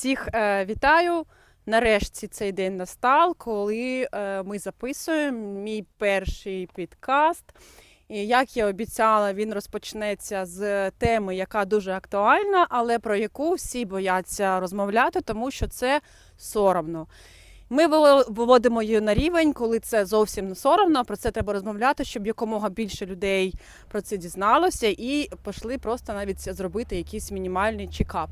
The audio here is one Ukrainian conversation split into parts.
Всіх е, вітаю. Нарешті цей день настав, коли е, ми записуємо мій перший підкаст. І як я обіцяла, він розпочнеться з теми, яка дуже актуальна, але про яку всі бояться розмовляти, тому що це соромно. Ми виво- виводимо її на рівень, коли це зовсім не соромно. Про це треба розмовляти, щоб якомога більше людей про це дізналося і пішли просто навіть зробити якийсь мінімальний чекап.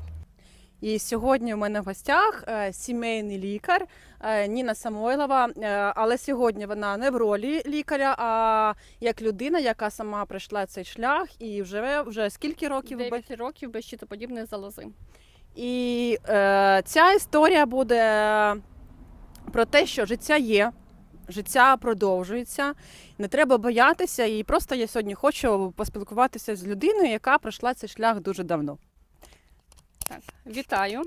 І сьогодні у мене в гостях е, сімейний лікар е, Ніна Самойлова. Е, Але сьогодні вона не в ролі лікаря, а як людина, яка сама пройшла цей шлях і вже вже скільки років ви 9 років без щитоподібної залози. і е, ця історія буде про те, що життя є, життя продовжується, не треба боятися. І просто я сьогодні хочу поспілкуватися з людиною, яка пройшла цей шлях дуже давно. Так, вітаю.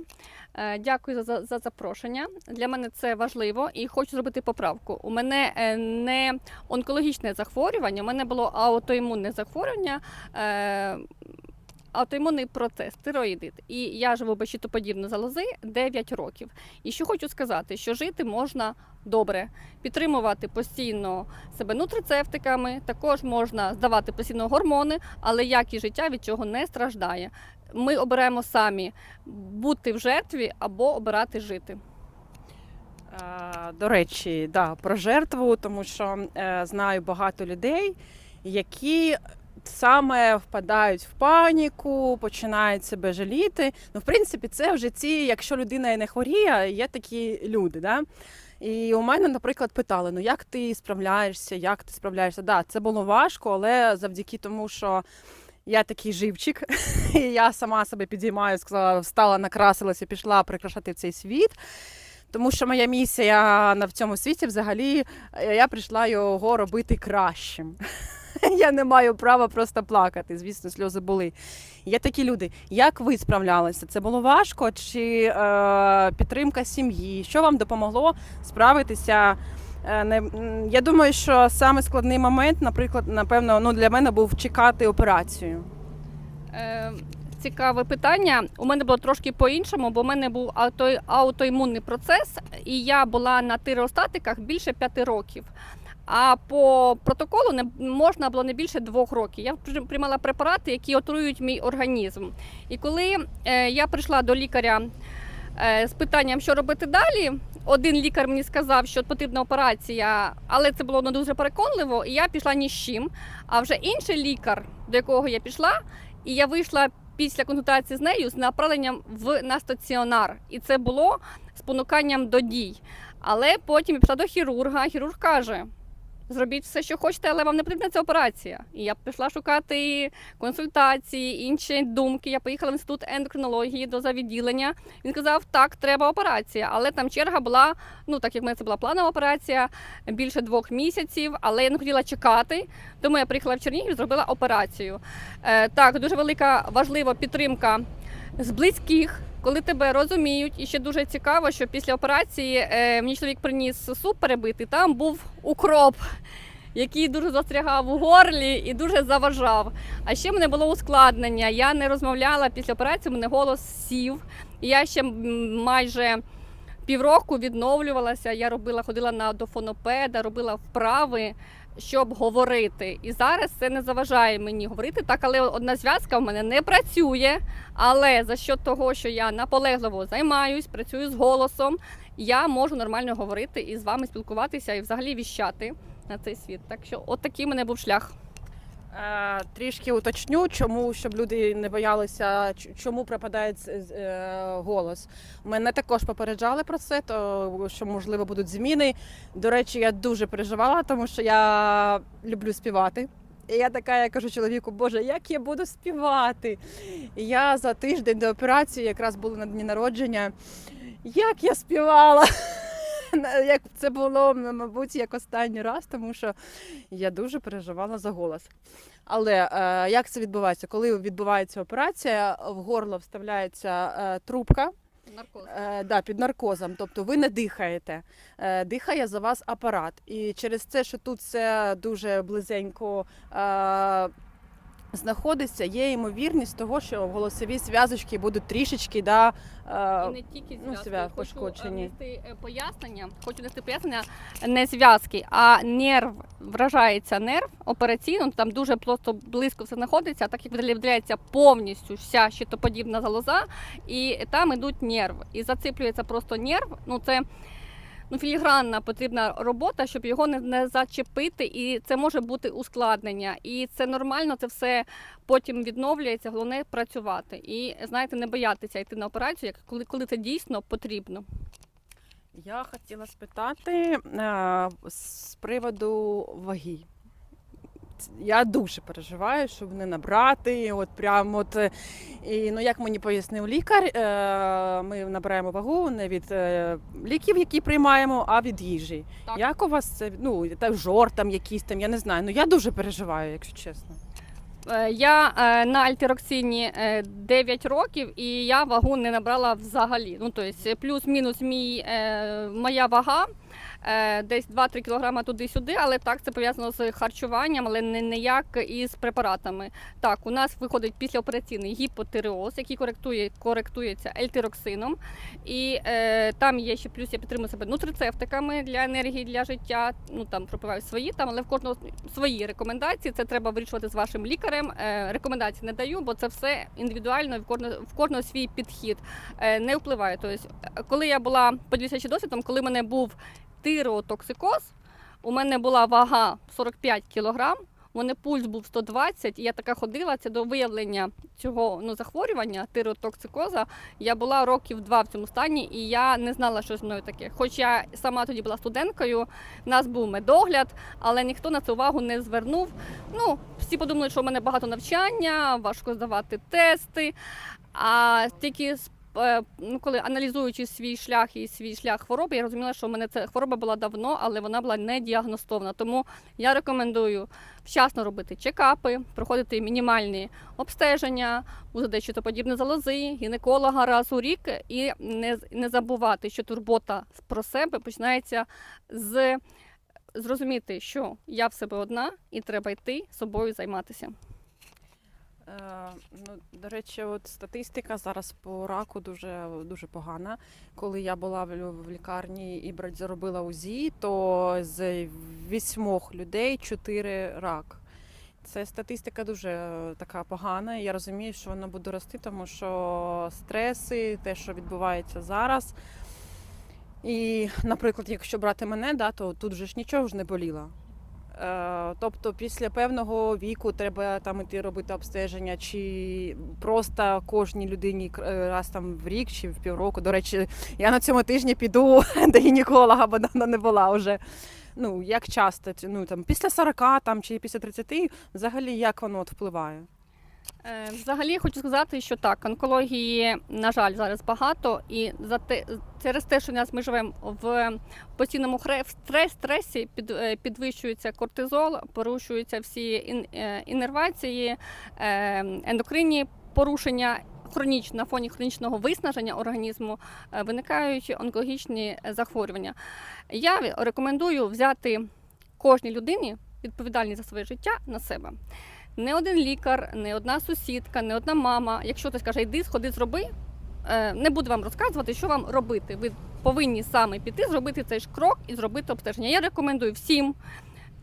Е, Дякую за, за, за запрошення. Для мене це важливо і хочу зробити поправку. У мене е, не онкологічне захворювання, у мене було аутоімунне захворювання. Аутоімунний процес, тироїдит. І я живу без щитоподібної залози 9 років. І що хочу сказати, що жити можна добре, підтримувати постійно себе нутрицептиками, також можна здавати постійно гормони, але якість життя від цього не страждає. Ми обираємо самі бути в жертві або обирати жити. Е, До речі, да, про жертву, тому що е, знаю багато людей, які саме впадають в паніку, починають себе жаліти. Ну, в принципі, це в житті, якщо людина і не хворіє, є такі люди. Да? І у мене, наприклад, питали: ну як ти справляєшся, як ти справляєшся? Да, це було важко, але завдяки тому, що я такий живчик, і я сама себе підіймаю, сказала, встала, накрасилася, пішла прикрашати цей світ. Тому що моя місія на в цьому світі взагалі е, я прийшла його робити кращим. Я не маю права просто плакати. Звісно, сльози були. Є такі люди. Як ви справлялися? Це було важко? Чи е, підтримка сім'ї? Що вам допомогло справитися? Е, я думаю, що саме складний момент, наприклад, напевно, ну для мене був чекати операцію. Е, цікаве питання. У мене було трошки по-іншому, бо в мене був ауто, аутоімунний процес, і я була на тиреостатиках більше п'яти років. А по протоколу не можна було не більше двох років. Я при- приймала препарати, які отруюють мій організм. І коли е, я прийшла до лікаря е, з питанням, що робити далі, один лікар мені сказав, що потрібна операція, але це було не дуже переконливо, і я пішла ні з чим. А вже інший лікар, до якого я пішла, і я вийшла після консультації з нею з направленням в на стаціонар. І це було спонуканням до дій. Але потім я пішла до хірурга. Хірург каже: зробіть все, що хочете, але вам не потрібна ця операція. І я пішла шукати консультації, інші думки. Я поїхала в інститут ендокринології до завідділення. Він сказав, так, треба операція, але там черга була. Ну так як в мене це була планова операція, більше двох місяців, але я не хотіла чекати. Тому я приїхала в Чернігів зробила операцію. Е, так, дуже велика важлива підтримка з близьких, коли тебе розуміють. І ще дуже цікаво, що після операції е, мені чоловік приніс суп перебитий, там був укроп. Який дуже застрягав у горлі і дуже заважав. А ще мене було ускладнення. Я не розмовляла після операції, мене голос сів. І я ще майже півроку відновлювалася. Я робила, ходила на до фонопеда, робила вправи, щоб говорити. І зараз це не заважає мені говорити. Так, але одна зв'язка в мене не працює. Але за що того, що я наполегливо займаюсь, працюю з голосом, я можу нормально говорити і з вами спілкуватися і взагалі віщати на цей світ. Так що, от такий мене був шлях. Е, Трішки уточню, чому щоб люди не боялися, чому пропадає е, голос. Мене також попереджали про це, то що можливо будуть зміни. До речі, я дуже переживала, тому що я люблю співати. І я така, я кажу чоловіку, Боже, як я буду співати? І я за тиждень до операції якраз була на дні народження. Як я співала? Як це було, мабуть, як останній раз, тому що я дуже переживала за голос. Але е, як це відбувається? Коли відбувається операція, в горло вставляється е, трубка Наркоз. е, да, під наркозом, тобто ви не дихаєте, е, дихає за вас апарат. І через це, що тут це дуже близенько е, знаходиться, є ймовірність того, що голосові зв'язочки будуть трішечки да, е, І не тільки ну, зв'язки. зв'я- Хочу пошкоджені. е, внести е, пояснення. Хочу нести пояснення не зв'язки, а нерв вражається нерв операційно. Там дуже просто близько все знаходиться, так як виділяється повністю вся щитоподібна залоза, і там ідуть нерви. І зациплюється просто нерв. Ну це. Ну, філігранна потрібна робота, щоб його не, не зачепити, і це може бути ускладнення. І це нормально, це все потім відновлюється. Головне працювати. І знаєте, не боятися йти на операцію, як коли, коли це дійсно потрібно. Я хотіла спитати а, з приводу ваги. Я дуже переживаю, щоб не набрати. От прям от е, і ну як мені пояснив лікар, е, ми набираємо вагу не від е, ліків, які приймаємо, а від їжі. Так. Як у вас це ну та жор там якийсь там, я не знаю. Ну я дуже переживаю, якщо чесно. Я на альтероксині е, 9 років і я вагу не набрала взагалі. Ну тобто плюс-мінус мій, моя вага. Е, Десь 2-3 кілограми туди-сюди, але так це пов'язано з харчуванням, але не ніяк із препаратами. Так, у нас виходить післяопераційний гіпотиреоз, який коректує, коректується ельтироксином. І е, там є ще плюс, я підтримую себе нутрицептиками для енергії, для життя. Ну там пропиваю свої, там, але в кожного свої рекомендації. Це треба вирішувати з вашим лікарем. Е, рекомендацій не даю, бо це все індивідуально в кожного, в кожного свій підхід. Е, не впливає. Тобто, коли я була поділюся ще досвідом, коли мене був тиреотоксикоз, у мене була вага 45 кілограм. У мене пульс був 120, і я така ходила. Це до виявлення цього ну, захворювання, тиротоксикоза. Я була років два в цьому стані, і я не знала, що з мною таке. Хоч я сама тоді була студенткою, в нас був медогляд, але ніхто на це увагу не звернув. Ну, всі подумали, що в мене багато навчання, важко здавати тести. А тільки з- ну, коли аналізуючи свій шлях і свій шлях хвороби, я розуміла, що в мене ця хвороба була давно, але вона була не діагностована. Тому я рекомендую вчасно робити чекапи, проходити мінімальні обстеження, УЗД щитоподібне залози, гінеколога раз у рік і не, не забувати, що турбота про себе починається з зрозуміти, що я в себе одна і треба йти собою займатися. Е, ну, до речі, от статистика зараз по раку дуже, дуже погана. Коли я була в, лікарні і брать заробила УЗІ, то з вісьмох людей чотири рак. Це статистика дуже така погана. Я розумію, що вона буде рости, тому що стреси, те, що відбувається зараз. І, наприклад, якщо брати мене, да, то тут же ж нічого ж не боліло. Е, Тобто після певного віку треба там іти робити обстеження, чи просто кожній людині е, раз там в рік чи в півроку. До речі, я на цьому тижні піду до гінеколога, бо давно не була вже. Ну, як часто, ну там після 40 там, чи після 30, взагалі як воно от впливає? Е, Взагалі хочу сказати, що так, онкології, на жаль, зараз багато, і за те, через те, що нас ми живемо в постійному стрес, стресі, під, е, підвищується кортизол, порушуються всі ін, е, ендокринні порушення. Хронічно на фоні хронічного виснаження організму виникають онкологічні захворювання. Я рекомендую взяти кожній людині відповідальність за своє життя на себе. Не один лікар, не одна сусідка, не одна мама. Якщо хтось каже, йди, сходи, зроби, е, не буду вам розказувати, що вам робити. Ви повинні саме піти, зробити цей ж крок і зробити обстеження. Я рекомендую всім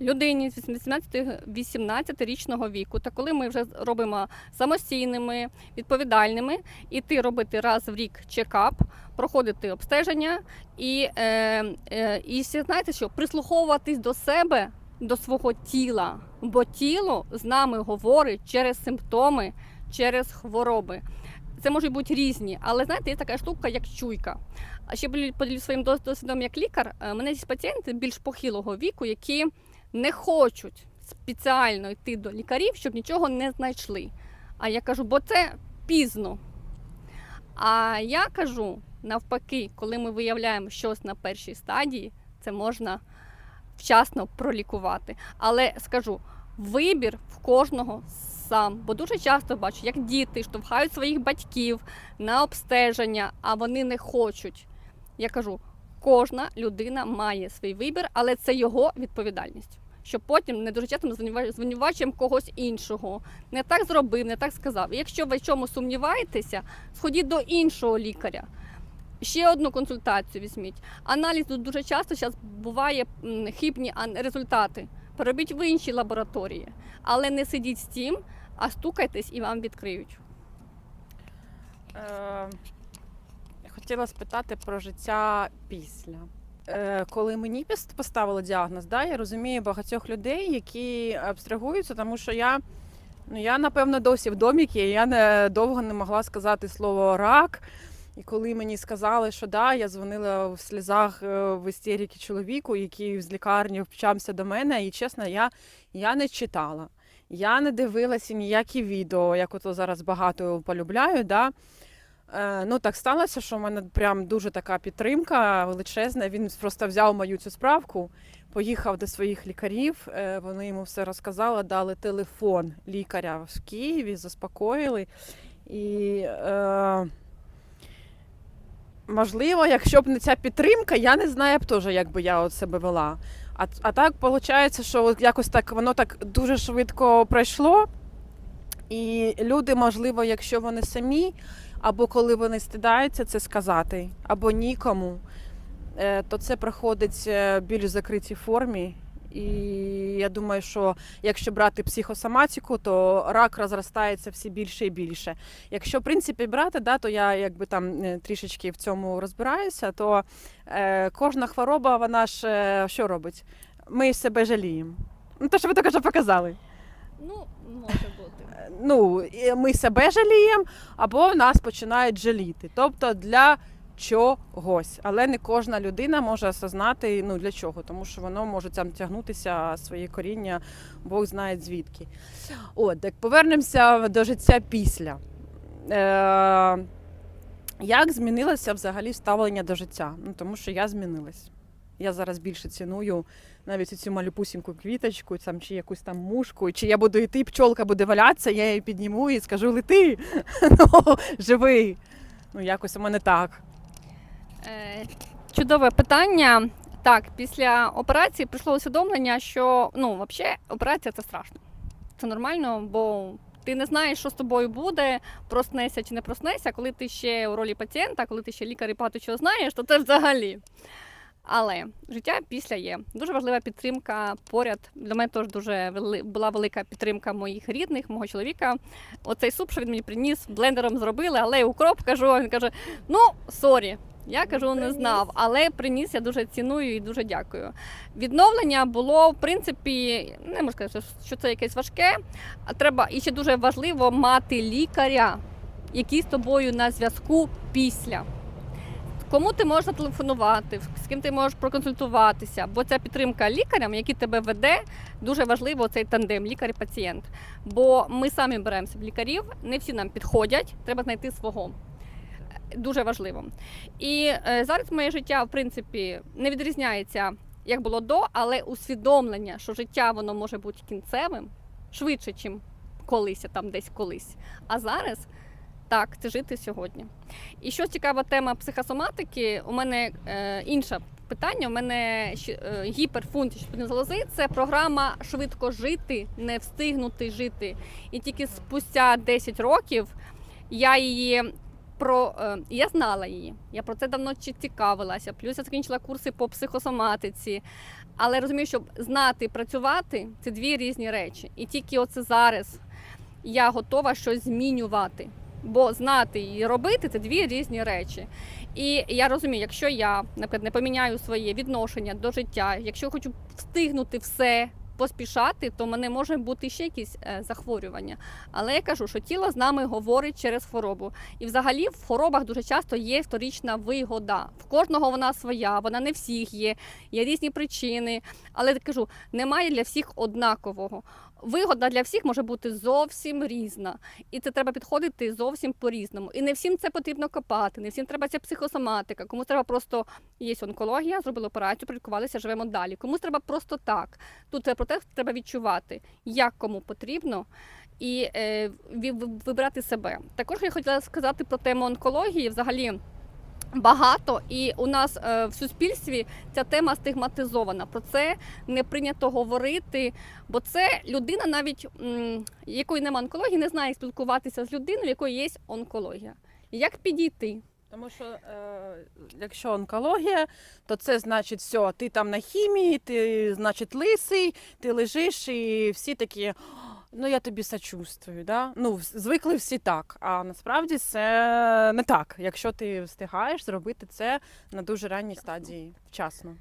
людині з 18-18-річного віку. Та коли ми вже робимо самостійними, відповідальними, іти робити раз в рік чекап, проходити обстеження і, е, е, і знаєте що, прислуховуватись до себе до свого тіла, бо тіло з нами говорить через симптоми, через хвороби. Це можуть бути різні, але знаєте, є така штука, як чуйка. А ще поділю- поділюсь своїм досвідом як лікар. Е, мене є пацієнти більш похилого віку, які не хочуть спеціально йти до лікарів, щоб нічого не знайшли. А я кажу, бо це пізно. А я кажу, навпаки, коли ми виявляємо щось на першій стадії, це можна вчасно пролікувати. Але скажу, вибір в кожного сам. Бо дуже часто бачу, як діти штовхають своїх батьків на обстеження, а вони не хочуть. Я кажу, кожна людина має свій вибір, але це його відповідальність. щоб потім не дуже часто звинувачуємо когось іншого. Не так зробив, не так сказав. І якщо ви в чому сумніваєтеся, сходіть до іншого лікаря. Ще одну консультацію візьміть. Аналіз тут дуже часто зараз буває хибні результати. Поробіть в іншій лабораторії, але не сидіть з тим, а стукайтесь і вам відкриють. Е, я хотіла спитати про життя після. Е, коли мені поставили діагноз, да, я розумію багатьох людей, які абстрагуються, тому що я, ну, я напевно, досі в доміки, і я не, довго не могла сказати слово рак. І коли мені сказали, що да, я дзвонила в сльозах е, в істеріки чоловіку, який з лікарні вчався до мене, і чесно, я, я не читала. Я не дивилася ніякі відео, як ото зараз багато полюбляю. Да? Е, ну так сталося, що в мене прям дуже така підтримка величезна. Він просто взяв мою цю справку, поїхав до своїх лікарів. Е, вони йому все розказали, дали телефон лікаря в Києві, заспокоїли. І е, можливо, якщо б не ця підтримка, я не знаю б теж, як би я от себе вела. А, а так виходить, що якось так воно так дуже швидко пройшло. І люди, можливо, якщо вони самі, або коли вони стидаються це сказати, або нікому, е, то це проходить е, більш закритій формі. І я думаю, що якщо брати психосоматику, то рак розростається все більше і більше. Якщо в принципі брати, да, то я якби там е, трішечки в цьому розбираюся, то е, кожна хвороба, вона ж е, що робить? Ми себе жаліємо. Ну, те, що ви тільки що показали. Ну, може бути. Ну, ми себе жаліємо, або нас починають жаліти. Тобто для чогось. Але не кожна людина може осознати, ну для чого, тому що воно може там тягнутися своє коріння, Бог знає звідки. От, так повернемося до життя після. Е, як змінилося взагалі ставлення до життя? Ну, тому що я змінилась. Я зараз більше ціную навіть цю малюпусіньку квіточку, там, чи якусь там мушку, чи я буду йти, пчолка буде валятися, я її підніму і скажу лети, ну, живий. Ну, якось у мене так. Е, Чудове питання. Так, після операції прийшло усвідомлення, що ну, взагалі, операція це страшно. Це нормально, бо ти не знаєш, що з тобою буде, проснешся чи не проснешся. Коли ти ще у ролі пацієнта, коли ти ще лікар і багато чого знаєш, то це взагалі. Але життя після є. Дуже важлива підтримка поряд. Для мене теж дуже вели- була велика підтримка моїх рідних, мого чоловіка. Оцей суп, що він мені приніс, блендером зробили, але укроп кажу, він каже: ну, сорі. Я кажу, не знав, але приніс, я дуже ціную і дуже дякую. Відновлення було, в принципі, не можу сказати, що це якесь важке, а треба і ще дуже важливо мати лікаря, який з тобою на зв'язку після. Кому ти можеш зателефонувати, з ким ти можеш проконсультуватися, бо ця підтримка лікарям, який тебе веде, дуже важливо цей тандем лікар і пацієнт. Бо ми самі беремося в лікарів, не всі нам підходять, треба знайти свого. Дуже важливо. І е, зараз моє життя, в принципі, не відрізняється, як було до, але усвідомлення, що життя воно може бути кінцевим швидше, ніж колись, там десь колись. А зараз так, це жити сьогодні. І що цікава тема психосоматики, у мене е, інше питання. У мене е, гіперфункція залози це програма швидко жити, не встигнути жити. І тільки спустя 10 років я її про е, я знала її. Я про це давно цікавилася. Плюс я закінчила курси по психосоматиці. Але розумію, щоб знати працювати це дві різні речі. І тільки оце зараз я готова щось змінювати. Бо знати і робити це дві різні речі. І я розумію, якщо я, наприклад, не поміняю своє відношення до життя, якщо хочу встигнути все, поспішати, то мене може бути ще якісь е, захворювання. Але я кажу, що тіло з нами говорить через хворобу. І взагалі в хворобах дуже часто є вторічна вигода. В кожного вона своя, вона не всіх є, є різні причини. Але кажу, немає для всіх однакового. Вигода для всіх може бути зовсім різна, і це треба підходити зовсім по-різному. І не всім це потрібно копати, не всім треба ця психосоматика. Комусь треба просто є онкологія, зробили операцію, прилікувалися, живемо далі. Комусь треба просто так. Тут це про те, треба відчувати, як кому потрібно. І е, вибирати себе. Також я хотіла сказати про тему онкології. Взагалі, багато, і у нас е, в суспільстві ця тема стигматизована. Про це не прийнято говорити, бо це людина, навіть якої немає онкології, не знає як спілкуватися з людиною, в якої є онкологія. Як підійти? Тому що е, якщо онкологія, то це значить, все, ти там на хімії, ти, значить, лисий, ти лежиш, і всі такі. Ну, я тобі сочувствую, да? Ну, звикли всі так. А насправді це не так. Якщо ти встигаєш зробити це на дуже ранній стадії вчасно.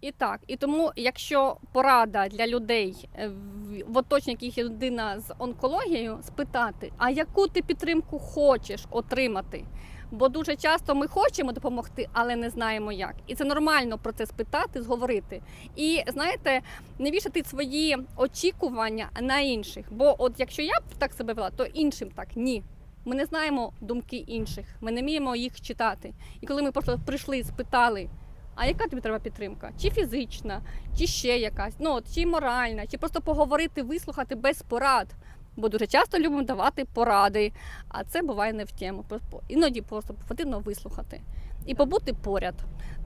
І так, і тому, якщо порада для людей е, в- оточенні яких людина з онкологією, спитати, а яку ти підтримку хочеш отримати? Бо дуже часто ми хочемо допомогти, але не знаємо як. І це нормально про це спитати, зговорити. І знаєте, не вішати свої очікування на інших. Бо от якщо я б так себе вела, то іншим так ні. Ми не знаємо думки інших, ми не вміємо їх читати. І коли ми просто прийшли, спитали, а яка тобі треба підтримка? Чи фізична, чи ще якась, ну от, чи моральна, чи просто поговорити, вислухати без порад. Бо дуже часто любимо давати поради, а це буває не в тему. Іноді просто потрібно вислухати і побути поряд.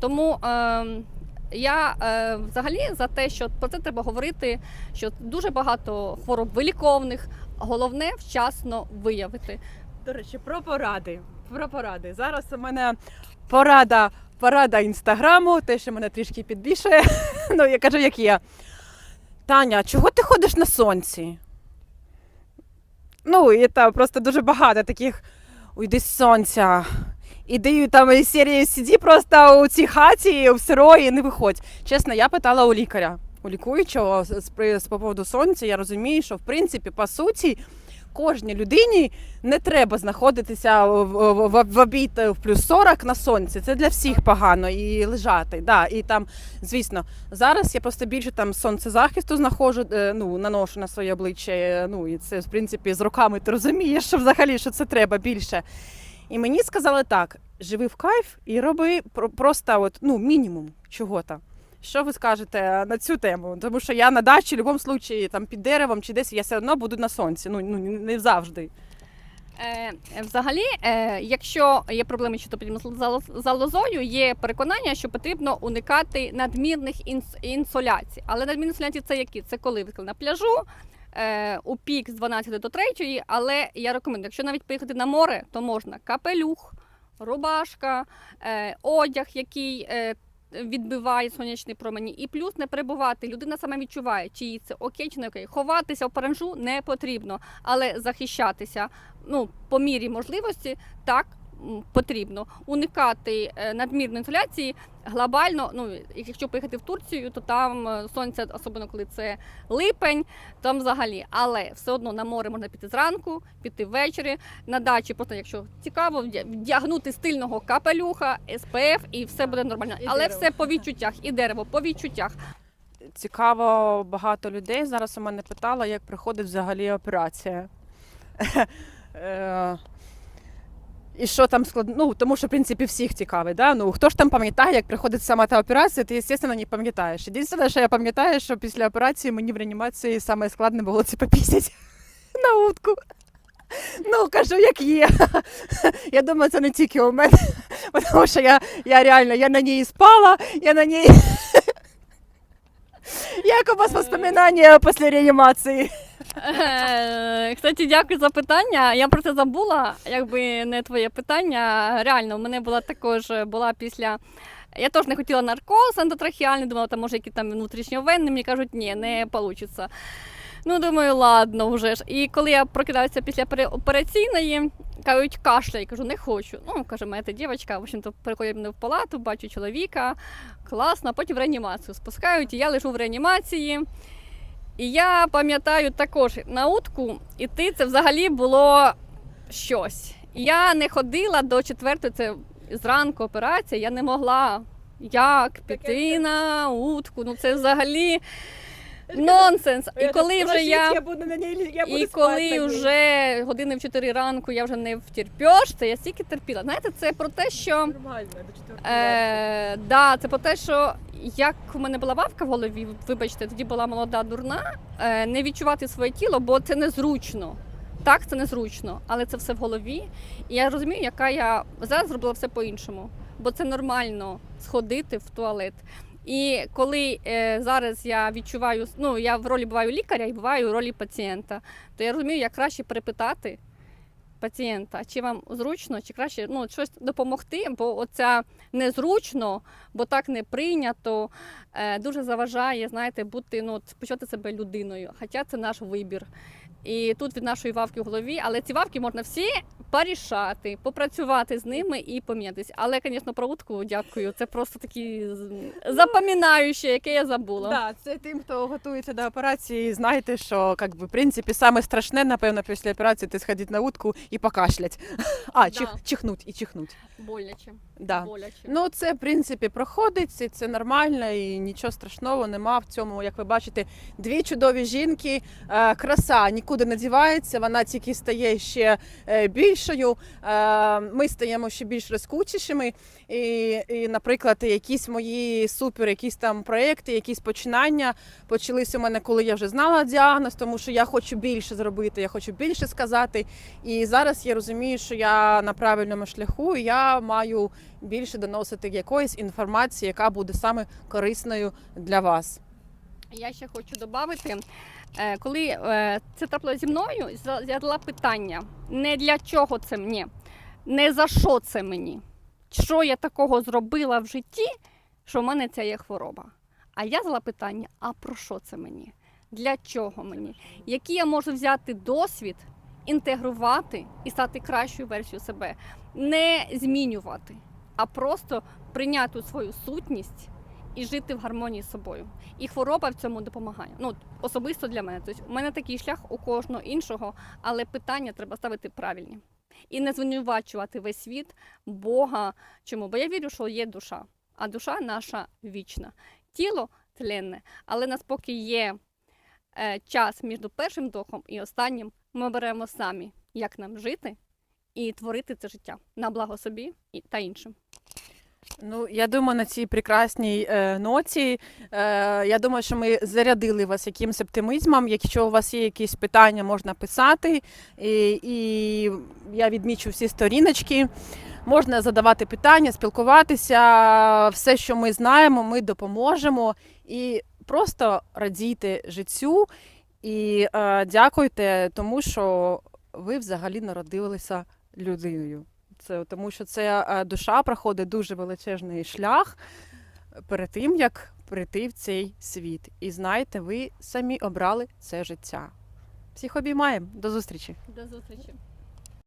Тому е, я е, взагалі за те, що про це треба говорити, що дуже багато хвороб виліковних, головне вчасно виявити. До речі, про поради. Про поради. Зараз у мене порада, порада інстаграму, те, що мене трішки підбільшує. ну, я кажу, як є. Таня, чого ти ходиш на сонці? Ну, і там просто дуже багато таких. Уйди з сонця. Іди там із серії сиді просто у цій хаті, в сирої, не виходь. Чесно, я питала у лікаря, у лікуючого з, з, з, з поводу сонця. Я розумію, що в принципі, по суті, кожній людині не треба знаходитися в, в, в, в обід плюс 40 на сонці. Це для всіх погано і лежати. Да. І там, звісно, зараз я просто більше там сонцезахисту знаходжу, е, ну, наношу на своє обличчя. е, Ну і це в принципі з роками ти розумієш, що взагалі що це треба більше. І мені сказали так: живи в кайф і роби про- просто от, ну, мінімум чого-то. Що ви скажете на цю тему? Тому що я на дачі в будь-якому випадку, під деревом чи десь я все одно буду на сонці. Ну, ну не завжди. Е, взагалі, е, якщо є проблеми чи то зал- залозою, є переконання, що потрібно уникати надмірних інс- інсоляцій. Але надмірні інсоляції це які? Це коли ви на пляжу. е, У пік з 12 до 3, але я рекомендую, якщо навіть поїхати на море, то можна капелюх, рубашка, е, одяг, який е, відбиває сонячні промені, і плюс не перебувати. Людина сама відчуває, чи їй це окей, чи не окей. Ховатися в паранжу не потрібно, але захищатися ну, по мірі можливості так потрібно. Уникати е, надмірної інсоляції глобально. Ну, якщо поїхати в Турцію, то там е, сонце, особливо коли це липень, там взагалі. Але все одно на море можна піти зранку, піти ввечері. На дачі, просто якщо цікаво, вдягнути стильного капелюха, СПФ і все буде нормально. І Але дерево. все по відчуттях, і дерево по відчуттях. Цікаво, багато людей зараз у мене питало, як проходить взагалі операція. І що там складно? Ну, тому що, в принципі, всіх цікавить. Да? Ну, хто ж там пам'ятає, як приходить сама та операція, ти, звісно, не пам'ятаєш. Єдине, що я пам'ятаю, що після операції мені в реанімації саме складне було це попісять на утку. Ну, кажу, як є. Я думаю, це не тільки у мене, тому що я, я реально я на ній спала, я на ній. Як у вас воспоминання після реанімації? Е, Кстати, дякую за питання. Я про це забула, якби не твоє питання. Реально, у мене була також була після. Я теж не хотіла наркоз ендотрахеальний, думала, там може які там внутрішньовенні, мені кажуть, ні, не вийде. Ну, думаю, ладно вже ж. І коли я прокидаюся після операційної, кажуть, кашляй, кажу, не хочу. Ну, каже, моя дівчинка, в общем-то, приходять мене в палату, бачу чоловіка, класно, потім в реанімацію спускають, і я лежу в реанімації. І я пам'ятаю також на утку іти це взагалі було щось. Я не ходила до четвертої, це зранку операція, я не могла. Як піти на утку? Ну це взагалі нонсенс. І коли вже я. буду на ній, я І коли вже години в 4 ранку я вже не втерпєш, це я стільки терпіла. Знаєте, це про те, що нормально до четвертої. Е, да, це про те, що як у мене була вавка в голові, вибачте, тоді була молода дурна, е, не відчувати своє тіло, бо це незручно. Так, це незручно, але це все в голові. І я розумію, яка я зараз зробила все по-іншому. Бо це нормально сходити в туалет. І коли е, зараз я відчуваю, ну я в ролі буваю лікаря і буваю в ролі пацієнта, то я розумію, як краще перепитати пацієнта, чи вам зручно, чи краще ну, щось допомогти, бо оця незручно, бо так не прийнято, е, дуже заважає, знаєте, бути, ну, почувати себе людиною. Хоча це наш вибір. І тут від нашої вавки в голові, але ці вавки можна всі порішати, попрацювати з ними і помінятись. Але, звісно, про утку дякую. Це просто такі запам'ятаючі, яке я забула. Да, це тим, хто готується до операції, знаєте, що как би, в принципі саме страшне, напевно, після операції це сходити на утку і покашлять. А, Да. чихнуть і чихнуть. Боляче. Да. Боляче. Ну, це в принципі проходить, і це нормально, і нічого страшного нема в цьому. Як ви бачите, дві чудові жінки, е, краса нікуди не дівається, вона тільки стає ще е, більшою. Е, Ми стаємо ще більш розкучішими. І, і, наприклад, якісь мої супер, якісь там проекти, якісь починання почалися у мене, коли я вже знала діагноз, тому що я хочу більше зробити, я хочу більше сказати. І зараз я розумію, що я на правильному шляху, і я маю більше доносити якоїсь інформації, яка буде саме корисною для вас. Я ще хочу додати, коли е, це трапилося зі мною, задала питання: не для чого це мені, не за що це мені, що я такого зробила в житті, що в мене ця є хвороба. А я задала питання: а про що це мені? Для чого мені? Який я можу взяти досвід, інтегрувати і стати кращою версією себе, не змінювати, а просто прийняти свою сутність і жити в гармонії з собою. І хвороба в цьому допомагає. Ну особисто для мене. Тобто, у мене такий шлях у кожного іншого, але питання треба ставити правильні. І не звинувачувати весь світ, Бога. Чому? Бо я вірю, що є душа, а душа наша вічна. Тіло тленне, але нас поки є е, час між першим вдохом і останнім, ми беремо самі, як нам жити і творити це життя на благо собі та іншим. Ну, я думаю, на цій прекрасній е, ноті. Е, я думаю, що ми зарядили вас якимось оптимізмом. Якщо у вас є якісь питання, можна писати. І, і я відмічу всі сторіночки. Можна задавати питання, спілкуватися. Все, що ми знаємо, ми допоможемо. І просто радійте життю і е, дякуйте тому, що ви взагалі народилися людиною. Тому, що це е, душа проходить дуже величезний шлях перед тим, як прийти в цей світ. І знаєте, ви самі обрали це життя. Всіх обіймаємо. До зустрічі! До зустрічі!